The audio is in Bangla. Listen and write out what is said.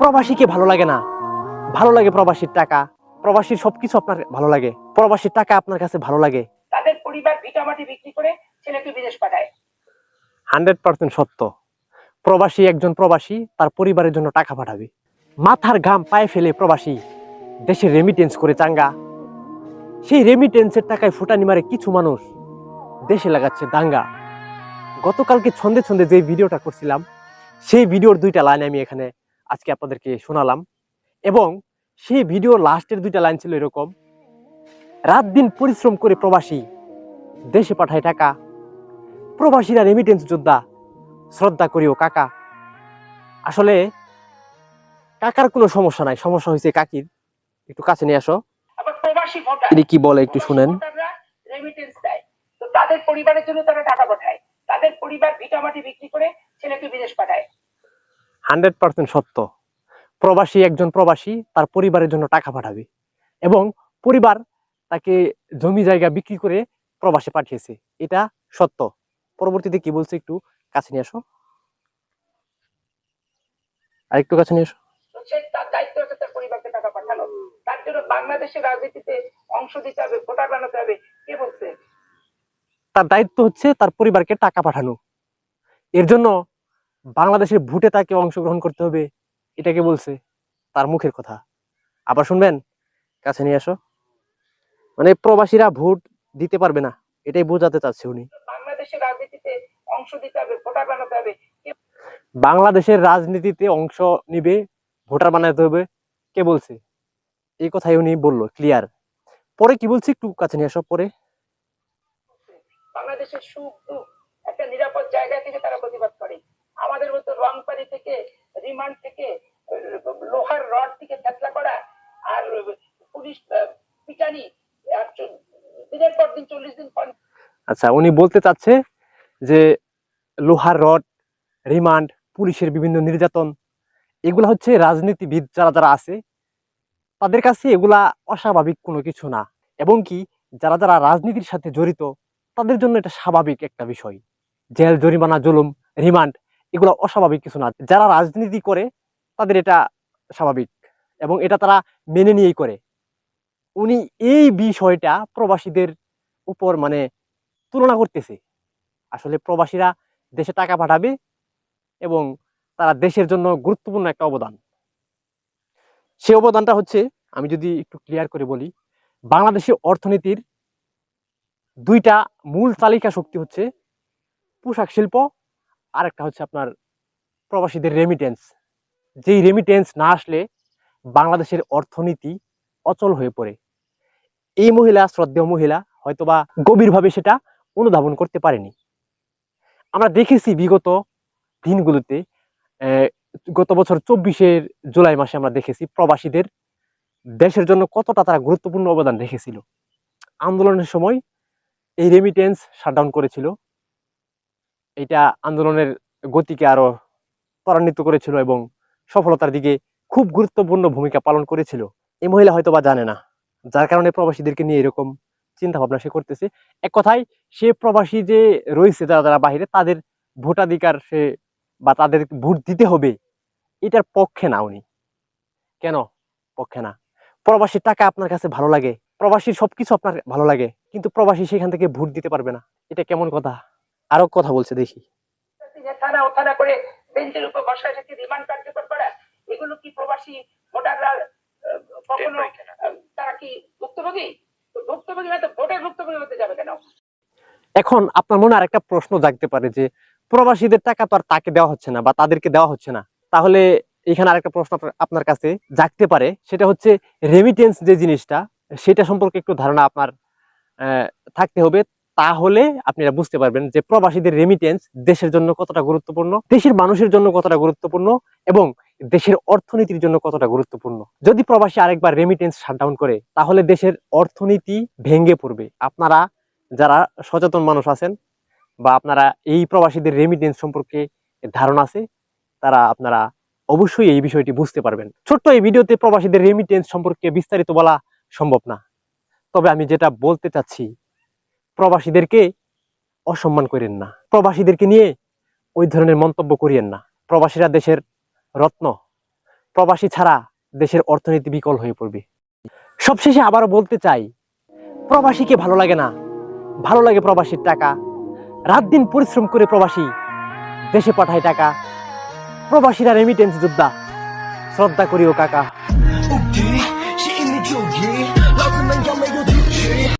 প্রবাসীকে ভালো লাগে না। ভালো লাগে প্রবাসীর টাকা। প্রবাসীর সবকিছু আপনার ভালো লাগে। প্রবাসীর টাকা আপনার কাছে ভালো লাগে। তাদের পরিবার ভিটামাটি বিক্রি করে ছেলেকে বিদেশ পাঠায়। হান্ড্রেড পার্সেন্ট সত্য। প্রবাসী একজন প্রবাসী তার পরিবারের জন্য টাকা পাঠাবে। মাথার ঘাম পায়ে ফেলে প্রবাসী দেশে রেমিটেন্স করে চাঙ্গা। সেই রেমিটেন্সের টাকায় ফুটানি মারে কিছু মানুষ। দেশে লাগাচ্ছে দাঙ্গা। গতকালকে ছন্দে ছন্দে যে ভিডিওটা করছিলাম সেই ভিডিওর দুইটা লাইন আমি এখানে আজকে আপনাদেরকে শোনালাম। এবং সেই ভিডিওর লাস্টের দুইটা লাইন ছিল এরকম রাত দিন পরিশ্রম করে প্রবাসী দেশে পাঠায় টাকা। প্রবাসীরা রেমিটেন্স যোদ্ধা শ্রদ্ধা করিও কাকা। আসলে কাকার কোনো সমস্যা নাই সমস্যা হয়েছে কাকির। একটু কাছে নিয়ে আসো। প্রবাসী তিনি কি বলে একটু শুনেন। রেমিটেন্স দেয়। তো তাদের পরিবারের জন্য তারা টাকা পাঠায়। তাদের পরিবার ভিটামাটি বিক্রি করে ছেলেকে বিদেশ পাঠায়। হান্ড্রেড পার্সেন্ট সত্য। প্রবাসী একজন প্রবাসী তার পরিবারের জন্য টাকা পাঠাবে এবং পরিবার তাকে জমি জায়গা বিক্রি করে প্রবাসে পাঠিয়েছে। এটা সত্য। পরবর্তীতে কি বলছে একটু কাছে নিয়ে আসো। আর একটু কাছে নিয়ে আসো। তো সে তার দায়িত্ব আছে তার পরিবারকে টাকা পাঠানো। তার জন্য বাংলাদেশের রাজনীতিতে অংশ দিতে হবে ভোটার বানাতে হবে। কে বলছে? তার দায়িত্ব হচ্ছে তার পরিবারকে টাকা পাঠানো। এর জন্য বাংলাদেশের ভোটে তাকে অংশগ্রহণ করতে হবে এটাকে বলছে? তার মুখের কথা। আবার শুনবেন? কাছে নিয়ে আসো। মানে প্রবাসীরা ভোট দিতে পারবে না এটাই বোঝাতে চাচ্ছে উনি। বাংলাদেশের রাজনীতিতে অংশ দিতে হবে ভোটার বানাতে হবে। কে বাংলাদেশের রাজনীতিতে অংশ নিবে ভোটার বানাতে হবে কে বলছে? এই কথাই উনি বলল ক্লিয়ার। পরে কি বলছে একটু কাছে নিয়ে আসো পরে। বাংলাদেশের সুখ দুঃখ একটা নিরাপদ জায়গা থেকে তারা প্রতিবাদ করে মতো থেকে, রিমান্ড থেকে, লোহার রড থেকে ফেসলা করা আর পুলিশ, পিটানি দিনের পর দিন, চল্লিশ দিন পর। আচ্ছা উনি বলতে চাচ্ছে যে লোহার রড, রিমান্ড, পুলিশের বিভিন্ন নির্যাতন, এগুলা হচ্ছে রাজনীতিবিদ যারা যারা আছে, তাদের কাছে এগুলা অস্বাভাবিক কোনো কিছু না। এবং কি, যারা যারা রাজনীতির সাথে জড়িত, তাদের জন্য এটা স্বাভাবিক একটা বিষয়। জেল, জরিমানা, জুলুম, রিমান্ড এগুলো অস্বাভাবিক কিছু না। যারা রাজনীতি করে, তাদের এটা স্বাভাবিক এবং এটা তারা মেনে নিয়েই করে। উনি এই বিষয়টা প্রবাসীদের উপর মানে তুলনা করতেছে। আসলে প্রবাসীরা দেশে টাকা পাঠাবে এবং তারা দেশের জন্য গুরুত্বপূর্ণ একটা অবদান। সে অবদানটা হচ্ছে, আমি যদি একটু ক্লিয়ার করে বলি বাংলাদেশের অর্থনীতির দুইটা মূল তালিকা শক্তি হচ্ছে পোশাক শিল্প আর একটা হচ্ছে আপনার প্রবাসীদের রেমিটেন্স যেই রেমিটেন্স না আসলে বাংলাদেশের অর্থনীতি অচল হয়ে পড়ে। এই মহিলা, শ্রদ্ধেয় মহিলা হয়তোবা গভীরভাবে সেটা অনুধাবন করতে পারেনি। আমরা দেখেছি বিগত দিনগুলোতে গত বছর চব্বিশের জুলাই মাসে আমরা দেখেছি প্রবাসীদের দেশের জন্য কতটা তারা গুরুত্বপূর্ণ অবদান রেখেছিল। আন্দোলনের সময় এই রেমিটেন্স শাটডাউন করেছিল। এটা আন্দোলনের গতিকে আরও ত্বরান্বিত করেছিল এবং সফলতার দিকে খুব গুরুত্বপূর্ণ ভূমিকা পালন করেছিল। এই মহিলা হয়তো বা জানে না, যার কারণে প্রবাসীদেরকে নিয়ে এরকম চিন্তা ভাবনা সে করতেছে। এক কথায়, সে প্রবাসী যে রয়েছে, যারা যারা বাহিরে তাদের ভোটাধিকার সে বা তাদের ভোট দিতে হবে, এটার পক্ষে না উনি। কেন? পক্ষে না। প্রবাসীর টাকা আপনার কাছে ভালো লাগে, প্রবাসীর সবকিছু আপনার ভালো লাগে, কিন্তু প্রবাসী সেখান থেকে ভোট দিতে পারবে না। এটা কেমন কথা? আরও কথা বলছে দেখি। থানা থানা করে বেঞ্চের উপর বসায় রেখে রিমান্ড কার্যকর করা এগুলো কি প্রবাসী ভোটাররা কখনো তারা কি ভুক্তভোগী? ভুক্তভোগী হয়তো ভোটের ভুক্তভোগী হতে যাবে কেন? এখন আপনার মনে আর একটা প্রশ্ন জাগতে পারে যে প্রবাসীদের টাকা তো আর তাকে দেওয়া হচ্ছে না বা তাদেরকে দেওয়া হচ্ছে না। তাহলে এখানে আরেকটা প্রশ্ন আপনার- আপনার কাছে জাগতে পারে সেটা হচ্ছে রেমিটেন্স যে জিনিসটা সেটা সম্পর্কে একটু ধারণা আপনার আহ, থাকতে হবে। তাহলে আপনারা বুঝতে পারবেন যে প্রবাসীদের রেমিটেন্স দেশের জন্য কতটা গুরুত্বপূর্ণ, দেশের মানুষের জন্য কতটা গুরুত্বপূর্ণ এবং দেশের অর্থনীতির জন্য কতটা গুরুত্বপূর্ণ। যদি প্রবাসী আরেকবার রেমিটেন্স শাটডাউন করে, তাহলে দেশের অর্থনীতি ভেঙে পড়বে। আপনারা যারা সচেতন মানুষ আছেন বা আপনারা এই প্রবাসীদের রেমিটেন্স সম্পর্কে ধারণা আছে, তারা আপনারা অবশ্যই এই বিষয়টি বুঝতে পারবেন। ছোট্ট এই ভিডিওতে প্রবাসীদের রেমিটেন্স সম্পর্কে বিস্তারিত বলা সম্ভব না। তবে আমি যেটা বলতে চাচ্ছি প্রবাসীদেরকে অসম্মান করেন না। প্রবাসীদেরকে নিয়ে ওই ধরনের মন্তব্য করিয়েন না। প্রবাসীরা দেশের রত্ন, প্রবাসী ছাড়া দেশের অর্থনীতি বিকল হয়ে পড়বে। সবশেষে আবারও বলতে চাই, প্রবাসীকে ভালো লাগে না। ভালো লাগে প্রবাসীর টাকা। রাত দিন পরিশ্রম করে প্রবাসী দেশে পাঠায় টাকা। প্রবাসীরা রেমিটেন্স যোদ্ধা। শ্রদ্ধা করিও কাকা।